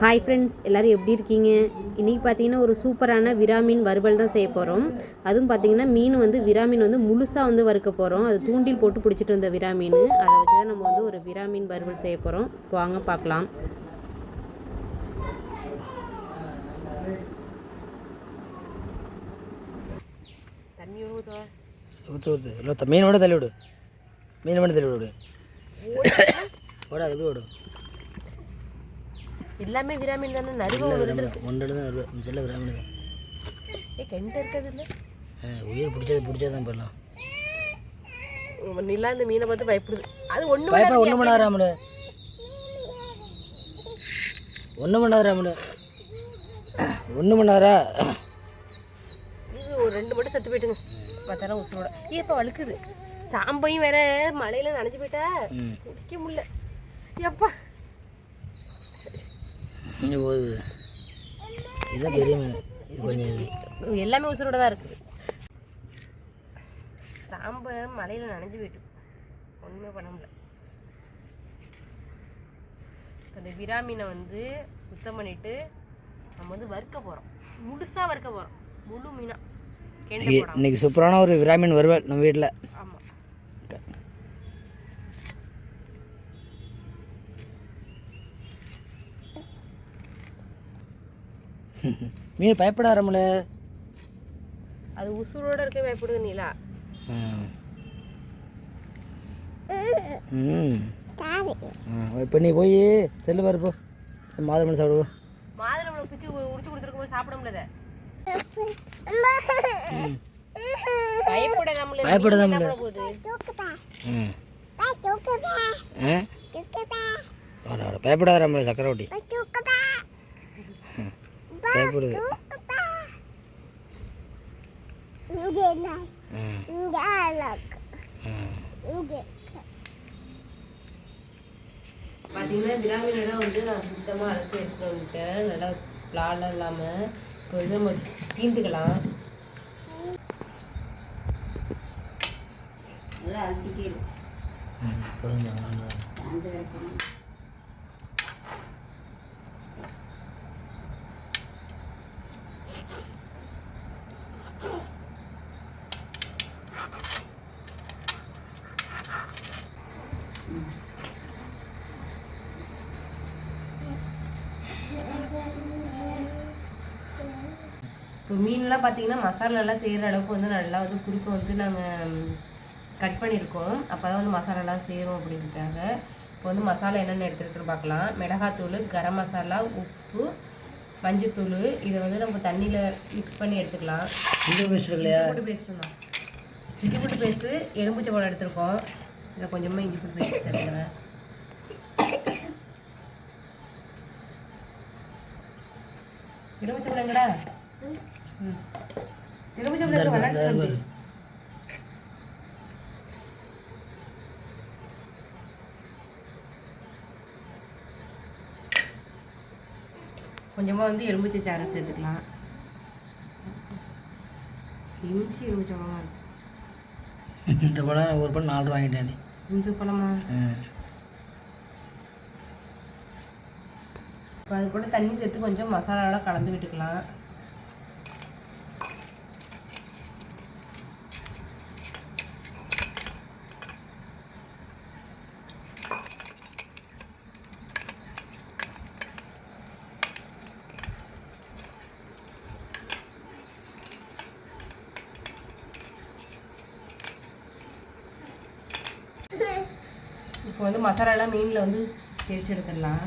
Hi friends எல்லோரும் எப்படி இருக்கீங்க? இன்றைக்கி பார்த்தீங்கன்னா ஒரு சூப்பரான விரா மீன் வறுவல் தான் செய்ய போகிறோம் அதுவும் பார்த்தீங்கன்னா மீன் வந்து விரா மீன் வந்து முழுசாக வந்து வறுக்க போகிறோம் அது தூண்டில் போட்டு பிடிச்சிட்டு வந்த விரா மீன் அதை வச்சு தான் நம்ம வந்து ஒரு விரா மீன் வறுவல் செய்ய போகிறோம் வாங்க பார்க்கலாம். ஊற்று ஊற்று இல்லை த- மீன் மட்டும் தள்ளி விடு. மீன் மட்டும் தள்ளி விடு. ஓட அது எப்படி விடும் எல்லாமே விரா மீன் தானே? நடுவு ஒன்று தான் மிச்சம் விராமணி தான். ஏ கெண்ட இருக்கிறது இல்லை உயிர் பிடிச்சது பிடிச்சது தான் போடலாம் நிலா இந்த மீனை பார்த்து பயப்படுது. அது ஒன்று பயப்பா ஒன்றும் பண்ணாத ராமுடு ஒன்றும் பண்ணாத ராமுடு ஒன்றும் பண்ணாதரா இது ஒரு ரெண்டு மட்டும் செத்து போயிட்டுங்க. பத்தாயிரம் உசுரோட. ஏ இப்போ வழுக்குது. சாம்பையும் வேற மழையில நனைஞ்சு போயிட்டா. குடிக்க முடியல. எப்பா. இங்கே போகுது இதுதான் பெரிய மீன். இது கொஞ்சம் எல்லாமே உசுரோட தான் இருக்குது சாம்பை மழையில நனைஞ்சு போயிட்டு. ஒன்றுமே பண்ண முடியல. அந்த விராமீனை வந்து சுத்தம் பண்ணிட்டு நம்ம வந்து வறுக்க போகிறோம் முழுசா வறுக்க போகிறோம் முழு மீனா. கெண்டை இன்னைக்கு- சூப்பரான ஒரு விராமீன் வருவேன் நம்ம வீட்டில் ஆமாம் மீன் பயப்படாத ராமுல அது உசுரோட இருக்க பயப்படுது நீலா. ம். இப்போ நீ போய் செல்லு பாரு போ. மணி சாப்பிடுவோம் மாதுளை பிச்சு உடிச்சு கொடுத்துருக்கும் சாப்பிட முடியாத பயப்படாத. பயப்படாத ராமுல சக்கரவட்டி. பயப்படுது பார்த்தீங்கன்னா விராமினெல்லாம் வந்து நான் சுத்தமாக அலசி எடுத்துட்டு வந்துட்டேன். நல்லா லாலாம் இல்லாமல் இப்போ வந்து நம்ம தீந்துக்கலாம். ம், போதும் போதும், நல்லது. இப்போ மீன்லாம் பார்த்தீங்கன்னா மசாலாலாம் செய்கிற அளவுக்கு வந்து நல்லா வந்து குறுக்க வந்து நாங்கள் கட் பண்ணியிருக்கோம். அப்போ தான் வந்து மசாலாலாம் சேரும் அப்படிங்கிறதுக்காக இப்போ வந்து மசாலா என்னென்ன எடுத்துருக்குன்னு பார்க்கலாம். மிளகாத்தூள் கரம் மசாலா உப்பு மஞ்சத்தூள். இதை வந்து நம்ம தண்ணியில் மிக்ஸ் பண்ணி எடுத்துக்கலாம். இஞ்சி பேஸ்ட் இல்லையா இஞ்சி பேஸ்ட்டு தான். இஞ்சி பூண்டு பேஸ்ட்டு எலும்புச்சை பழம் எடுத்திருக்கோம். இதில் கொஞ்சமாக இஞ்சி பூண்டு பேஸ்ட் சேர்த்துக்கிறேன். எலும்புச்சை பழம் இந்த. கொஞ்சமாக வந்து எலும்புச்சை சாறு சேர்த்துக்கலாம். இஞ்சி எலும்புச்சை பழமா இந்த பழம் ஒரு பழம் நாலு ரூபா வாங்கிட்டேன் இஞ்சி பழமா? இப்போ அது கூட தண்ணி சேர்த்து கொஞ்சம் மசாலாலாம் கலந்து விட்டுக்கலாம். இப்போ வந்து மசாலாலாம் மீனில் வந்து தேய்ச்சி எடுத்துடலாம்.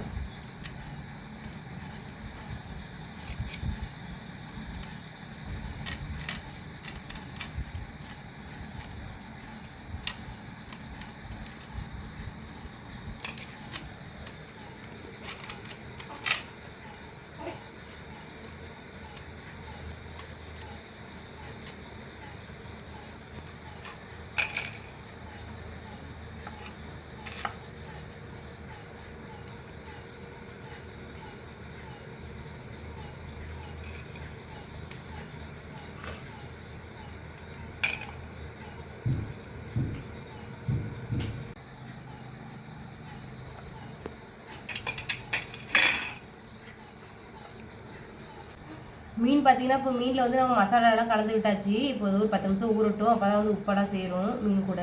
மீன் பார்த்தீங்கன்னா இப்போ மீனில் வந்து நம்ம மசாலாலாம் கலந்து விட்டாச்சு. இப்போ ஒரு பத்து நிமிஷம் ஊறட்டும். அப்போ தான் வந்து உப்பெல்லாம் சேரும் மீன் கூட.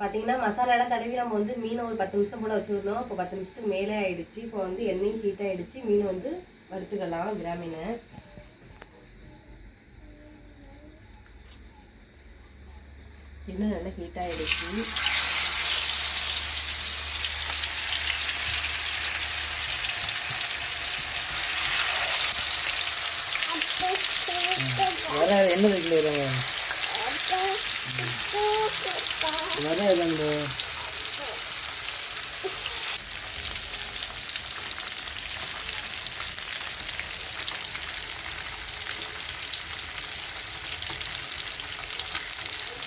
பார்த்தீங்கன்னா மசாலாலாம் தடவி நம்ம வந்து மீனை ஒரு பத்து நிமிஷம் போல் வச்சுருந்தோம். இப்போ பத்து நிமிஷத்துக்கு மேலே ஆகிடுச்சு இப்போ வந்து எண்ணெயும் ஹீட் ஆகிடுச்சு மீன் வந்து வறுத்துக்கலாம் விரா மீனை நல்லா ஹீட் ஆகிடுச்சு வர என்ன வர இதாங்க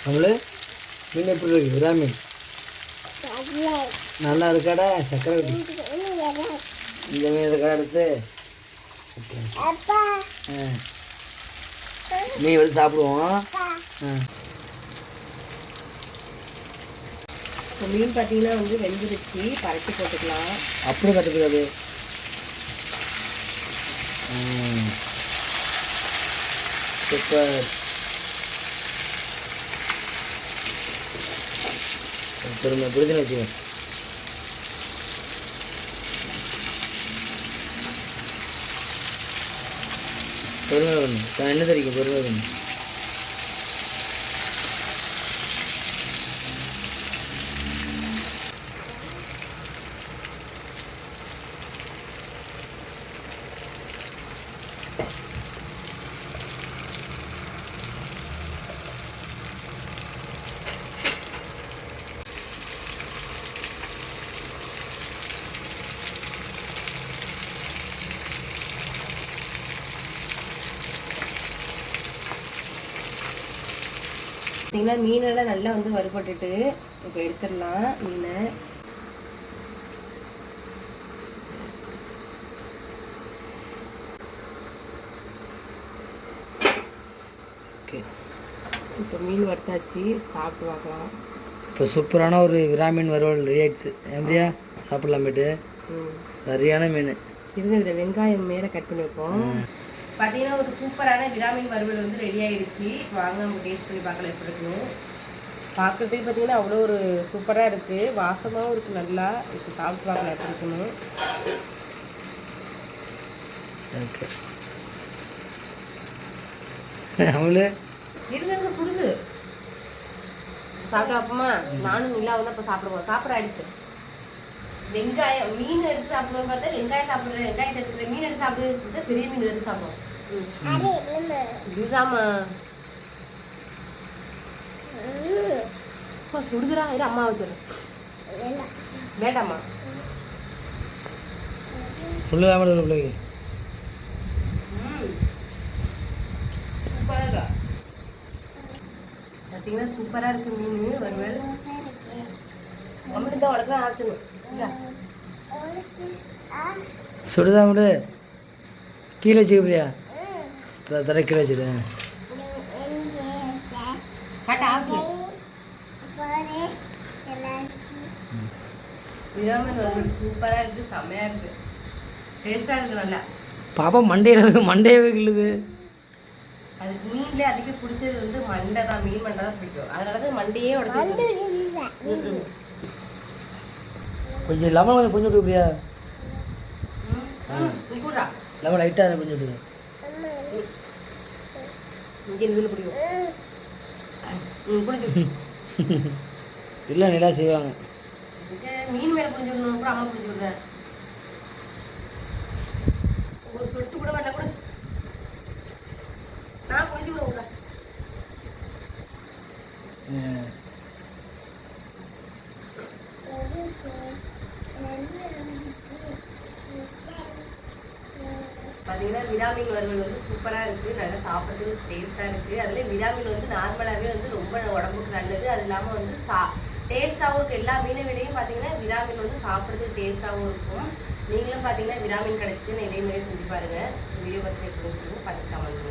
நம்மளு மீன் எப்படி இருக்கு? விரா மீன். நல்லா இருக்காடா சக்கரை இந்த மீன் இருக்கா எடுத்து? ஆ. மீன் எடுத்து சாப்பிடுவோம். இப்போ மீன் பார்த்தீங்கன்னா வந்து வெந்துருச்சு. பரட்டி போட்டுக்கலாம். அப்படி கற்றுக்கூடாது சூப்பர். பொறுமை புரிதுன்னு வச்சுக்கோ. பொறுமை பண்ணு நான் என்ன தெரியும் பொறுமை பண்ணு பார்த்தீங்கன்னா மீனெல்லாம் நல்லா வந்து வறுபட்டுட்டு இப்போ எடுத்துடலாம். மீனை. ஓகே இப்போ மீன் வறுத்தாச்சு சாப்பிட்டு பார்க்கலாம். இப்போ சூப்பரான ஒரு விராமீன் வறுவல் ரெடி ஆயிடுச்சு. எப்படியா சாப்பிட்லாமேட்டு. சரியான மீன். இருங்க இதில் வெங்காயம் மேலே கட் பண்ணி வைப்போம். பார்த்தீங்கன்னா ஒரு சூப்பரான விராமின் வறுவல் வந்து ரெடி ஆயிடுச்சு. வாங்க நம்ம டேஸ்ட் பண்ணி பார்க்கலாம் எப்படி இருக்குன்னு. பார்க்குறதுக்கு பார்த்தீங்கன்னா அவ்வளோ ஒரு சூப்பராக இருக்குது வாசமாகவும் இருக்குது நல்லா. இப்போ சாப்பிட்டு பார்க்கலாம் எப்படி இருக்குன்னு. ஓகே அவளு. இருங்க சுடுது. சாப்பிட்டு பார்ப்போமா நானும் நிலா வந்து அப்போ சாப்பிடுவோம் சாப்பிட்ற அடுத்து. வெங்காயம் மீன் எடுத்து சாப்பிடுவோம் பார்த்தா வெங்காயம் சாப்பிடுறேன். வெங்காயத்தை எடுத்துக்கிறேன் மீன் எடுத்து சாப்பிடுறது பெரிய மீன் எடுத்து சாப்பிடுவோம். இதுதாம்மா. சுடுதுடா. இரு அம்மா வச்சிடுறேன். வேண்டாம்மா. ஃபுல்லாக தான் பிள்ளைக்கு. ம். சூப்பராக இருக்கா? பார்த்தீங்கன்னா சூப்பராக இருக்கு மீன். வறுவல் தான் உடனே ஆச்சணும் இல்லை சுடுதா விடு கீழே வச்சுக்க விராமன் வறுவல் சூப்பராக இருக்கு செம்மையாக இருக்கு. டேஸ்ட்டாக இருக்கு நல்லா. பாப்பா மண்டையில் மண்டையவே கிள்ளுது அதுக்கு மீன்லேயே அதிகம் பிடிச்சது வந்து மண்டை தான் மீன் மண்டை தான் பிடிக்கும். அதனால தான் மண்டையே உடச்சி கொஞ்சம் லெமன் கொஞ்சம் புரிஞ்சு விட்டு பிரியா ம் கூடா லெமன் லைட்டாக அதை புரிஞ்சு விட்டுது இங்கே இதில் பிடிக்கும் ம் பிடிச்சி இல்லை நிலா செய்வாங்க. மீன் மேலே விடணும் கூட அம்மா புரிஞ்சு விடுறேன் ஒரு சொட்டு கூட வேண்டாம் கூட. நான் புரிஞ்சு விட விடுறேன் ம். பார்த்தீங்கன்னா விடாமின் வறுவல் வந்து சூப்பராக இருக்குது நல்லா சாப்பிட்றதுக்கு டேஸ்ட்டாக இருக்குது அதில் விடாமின் வந்து நார்மலாகவே வந்து ரொம்ப உடம்புக்கு நல்லது. அது இல்லாமல் வந்து சா டேஸ்ட்டாகவும் இருக்கும் எல்லா மீனை விடையும் பார்த்தீங்கன்னா விடாமின் வந்து சாப்பிட்றதுக்கு டேஸ்ட்டாகவும் இருக்கும். நீங்களும் பார்த்தீங்கன்னா விடாமின் கிடச்சிச்சுன்னு இதே மாதிரி செஞ்சு பாருங்கள் வீடியோ பற்றி எப்படி சொல்லுங்கள் பார்த்து கமெண்ட்